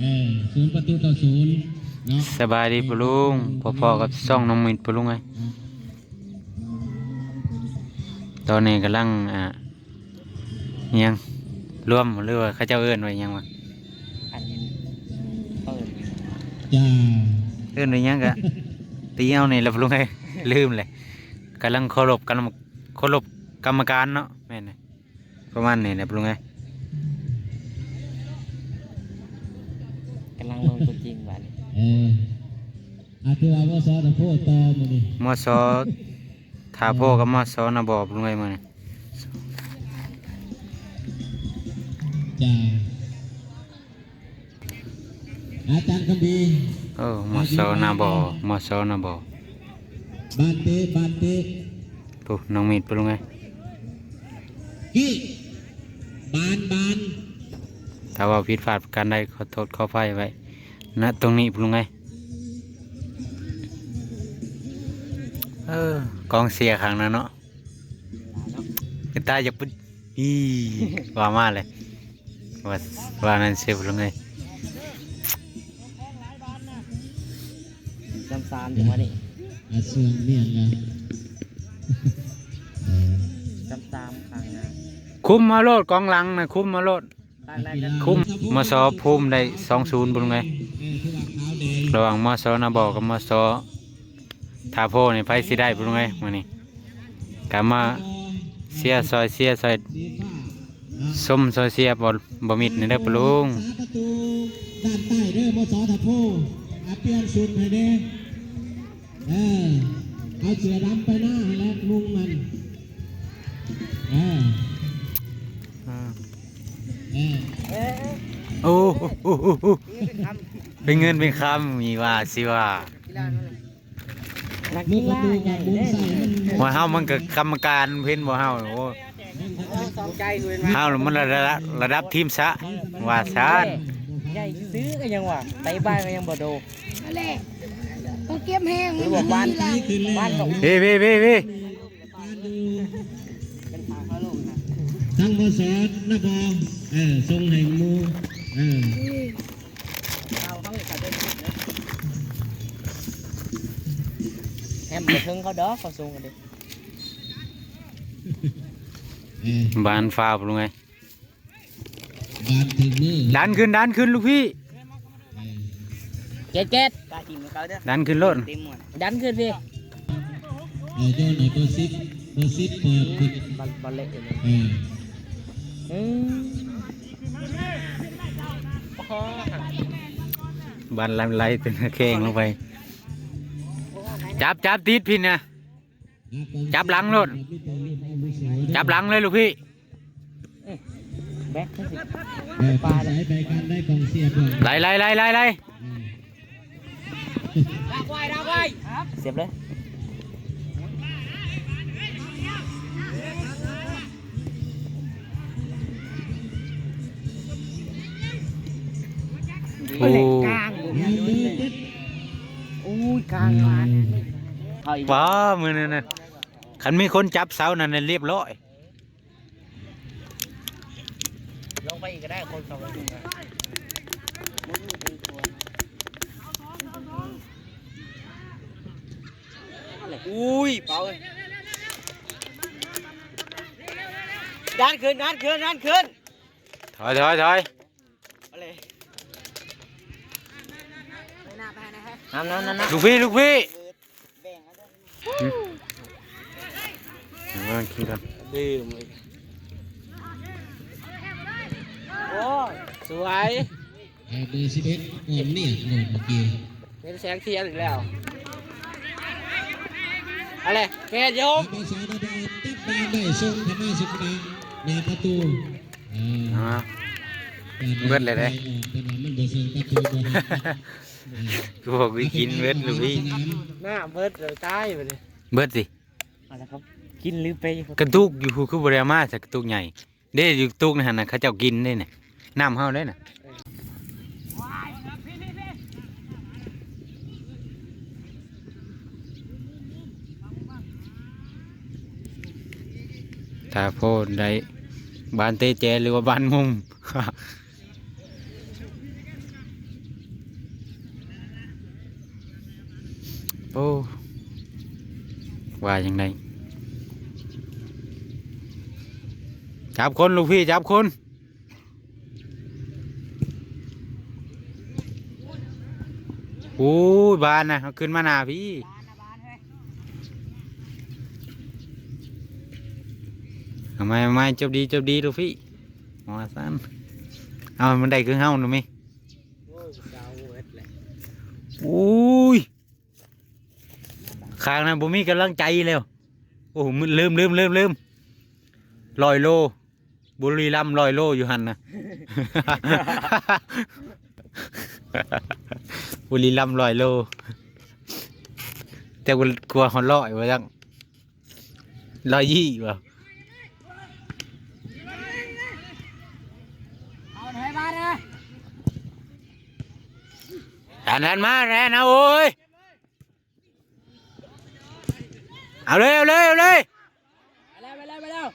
เออศูนย์ประตูต่อศูนย์เนาะสบายดีปะลุงพอๆกับซ่องน้องมิดปะลุงไงตอนนี้กำลังอ่าอิหยังร่วมหรือว่าเขาเจ้าเอื้อนไว้อิหยังวะอันนี้เปิดจ้าเอื้อนไว้อิหยังกะตีเอานี่แหละปะลุงไงลืมเลยกำลังเคารพกรรมเคารพกรรมการเนาะแม่นเลยประมาณนี้แหละปะลุงไง อออาที่ว่าว่าซอตะโพตอมาดิมอสอทาโพกับมอสอนะบอกปะลุงไงมาเนี่ยจ้าอาจารย์คำบีเออมอสอนะบอกมอสอนะบอกบานเตะบานเตะปุ๊น้องมิดปะลุงไงกี้บานบานถ้าว่าผิดพลาดประการใดขอโทษขออภัยไว้ ณตรงนี้ปรุงไงเออกองเสียครั้งนั้นเนาะกตายจะปุ๊ดอีว่ามาเลยว่าว่านั่นเสียปรุงไงจำซานถึงมานี่อาเสื่อมเมียนละเออจำซามครั้งนะคุ้มมาโลดกองหลังนะคุ้มมาโลดตั้งแรกก็คุ้มมาซอภูมิได้สองศูนย์ปรุงไง เออที่ว่าขาวแดงระหว่างมอซอนาบอกกับมอซอทาโพนี่ไฟสิได้ปรุงไงมานี่กามาเสียซอยเสียซอยสีฟ้าอะส้มซอยเสียบ่บ่มิดนี่เด้อปะลุงสาประตูด้านใต้เด้อมสอทะโพอาเปลี่ยนชุดให้เด้เออเอาเสือดำไปหน้าให้แล้วมุงมันเออเออเอ๊ะโอ้โหโอ้โหโอ้โหนี่ เป็นคำเป็นเงินเป็นคำมีว่าสิว่ากีฬานั่นแหละนักมุกีงประฬาตูใหกัญ่บมุงเด้ใส่มันว่าเฮามันก็กรรมการเพิ่นบ่เฮาโอ้เราสองใจด้วยเฮามันระดับระดับทีมซะว่าซานใหญ่ซื้อก็ยังว่ะไตบ้านก็ยังบ่โดนั่นแหละต้องเก็บแห้งหรือว่าบ้านนี่คือเล่บ้านของเว้เว้เว้เว้เป็นทางเข้าโลกนะทั้งมสอนะบอเออทรงแห่งมูเออ เอาเขาเลยขาดเดินนะแฮมจะถึงเขาดอกเขาสูงกันดิเออบานฟ้าปรุงไงบานถึงมือดันขึ้นดันขึ้นลูกพี่เออเจ็ดเจ็ดกาทีมเขาเด้อดันขึ้นรถเต็มหมดดันขึ้นพี่เออโจ้ไหนเบอร์ซิปเบอร์ซิปเปิดปิดบอลบอลเละเลยเอออืมโอ้โห บานลำไหลเป็นแข้งลงไป จับจับติดพินนะจับหลังรถจับหลังเลยลูกพี่ปลาไหลไปกันได้กองเสียบเลยไหลไหลไหลไหลไหลเสียบเลย ว้ามือนั่นน่ะคันมีคนจับเสานั่นน่ะเรียบร้อยลงไปอีกก็ได้คนสองคนนะอุ้ยเปล่าเลยด้านขึ้นด้านขึ้นด้านขึ้นถอยถอยถอย น้ำน้ำน้ำน้ำลูกพี่ลูกพี่แบ่งกันด้วยเดี๋ยวมันคิดก่อนดื่มเลยโอ้ยสวยเออเบอร์สิบเอ็ดก่อนเนี่ยโหลดเมื่อกี้เป็นแสงเทียนอีกแล้วอะไรแม่ยกเบอร์สองนะบอติดบานได้ทรงธรรมะสุขดังหน้าประตูเอออ่าเบิดเลยเด้เป็นว่ามันเบอร์เซิงประตูบ่ได้ กูบอกวิกินเบิดลูกพี่สนามหน้าเบิดเลยตายไปเลยเบิดสิอะไรครับ กินหรือไปกระตุกอยู่คือบริมาสักกระตุกใหญ่เด้อยู่กระตุกนะฮะนะเขาเจ้ากินได้น่ะน้ำเฮาได้น่ะถ้าโพดได้บานเตเจหรือว่าบานมุม โอ้ว่าอย่างไรจับคนลูกพี่จับคนโอ้ยบานนะเอาขึ้นมาหนาพี่ทำไมทำไมจบดีจบดีลูกพี่หมอสันเอามันได้คือเฮาหนูไหมโอ้ยเจ้าเอ็ดเลยโอ้ย ข้างนั้นบ่มีกำลังใจแล้วโอ้โหมึลืมลืมลืมลืมลอยโล บุรีรัมย์ลอยโลอยู่หันนะ บุรีรัมย์ลอยโล แต่กูกลัวเขาลอยว่าจังลอยยี่ว่ะเอาไหนบ้านนะหันหันมาแน่นะโอ้ย เอาเลยเอาเลยเอาเลยไปแล้วไปแล้วไปแล้ว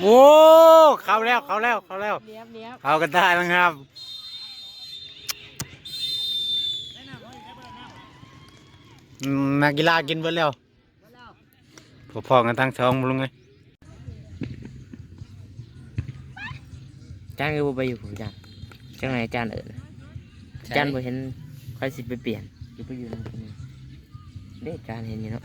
โอ้เข้าแล้วเข้าแล้วเข้าแล้ว เนียบเนียบเข้ากันได้แล้วครับอืมนักกีฬากินไปแล้วพอๆกันทั้งสองลุงไง จานก็บ่ไปอยู่ผมจานจังไหนจานเอิญจานบ่เห็นค่อยสิไปเปลี่ยนอยู่ไปอยู่นั่นคนนี้เด็จานเห็นอยู่เนาะ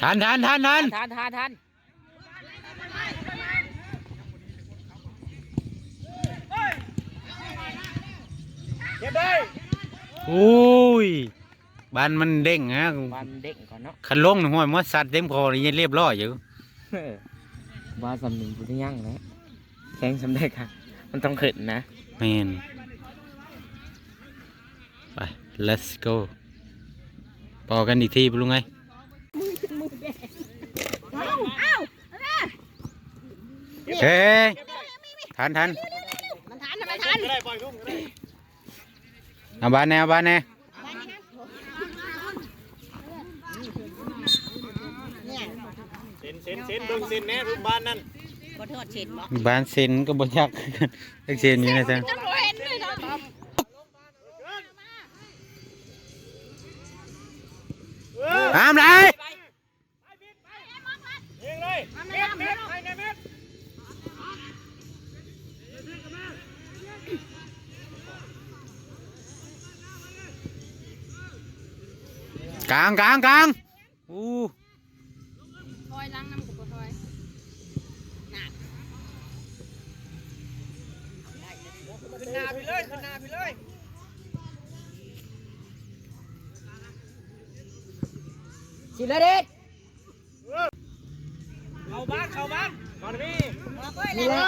ทันทันทันทันทานทานทานโอ้ย บ้านมันเด้งฮะบานเด็กก่อนเนาะคันลงหนึ่งห้อยมัดสัตว์เต็มคอนี่ยังเรียบร้อยอยู่บ้าสำนึงกูที่ยั่งแล้วแข่งสำเร็จค่ะ มันต้องขึ้นนะแมนไป let's go พอกันอีกทีลุงไงเฮ้ยทันทันมันทันมันทันเอาบ้านแน่เอาบ้านแน่ เซ็ นเบิ่งเส้นแน่รูปบ้านนั่นขอโทษเช็ดบ่บ้านเซนก็บ่ยักเล็กเซนอยู่นะจ๊ะจะบ่เห็นเลยเนามเลยยิงเลยเม็ดเม็ดไปไงเม็ดกลางกลางกลาง สิเลยเด็ดเข้าบ้านเข้าบ้านก่อนพี่นี่แหละ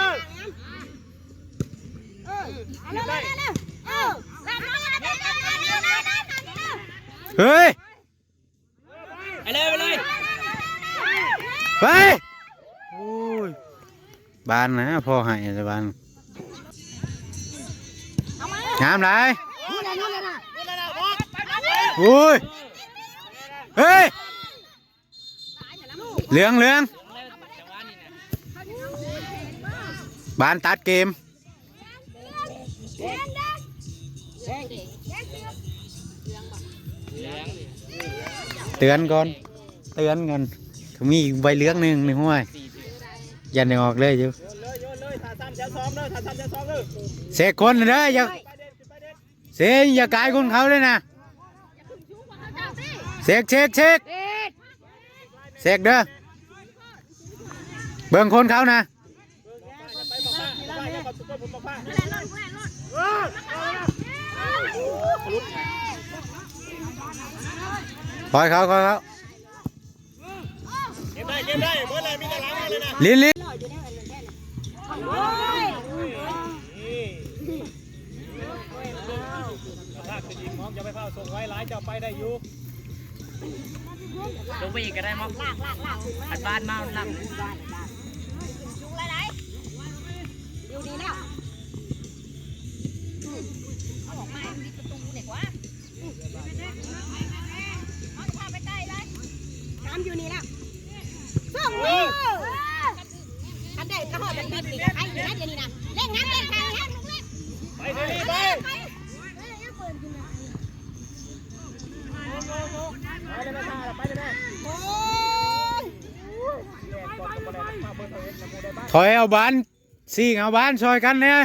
เอาเร็วเร็วเร็วเออล้างน้ำล้างน้ำล้างน้ำล้างน้ำล้างน้ำเฮ้ยไปเลยไปเลยไปโอ้ยบ้านนะพ่อให้แต่บ้านงามไรโอ้ยเฮ้ย เหลืองเหลืองบ้านตัดเกมเตือนก่อนเตือนกันมีใบเหลืองหนึ่งในห้วยยันได้ออกเลยอยู่เลยโยนเลยเสกคนเด้อย่าเสกอย่ากายคนเขาเลยนะเสกเสกเสกเสกเด้อ เบิ่งคนเขานะไปบอกป้าบอกป้าอย่าขอสุดผมบอกป้าคอยเขาคอยเขาเก็บได้เก็บได้เมื่อไรมีแต่ล้างเลยนะลิ้นลิ้นภาคจะยิงมองจะไปเข้าส่งไว้ร้ายจะไปได้อยู่ลงไปอีกก็ได้มั้งอัดบ้านมาหลังอ ถอยเอาบ้านสี่เอาบ้านซอยกันเนี่ย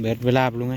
เบ็ดเวลาปุ้งไง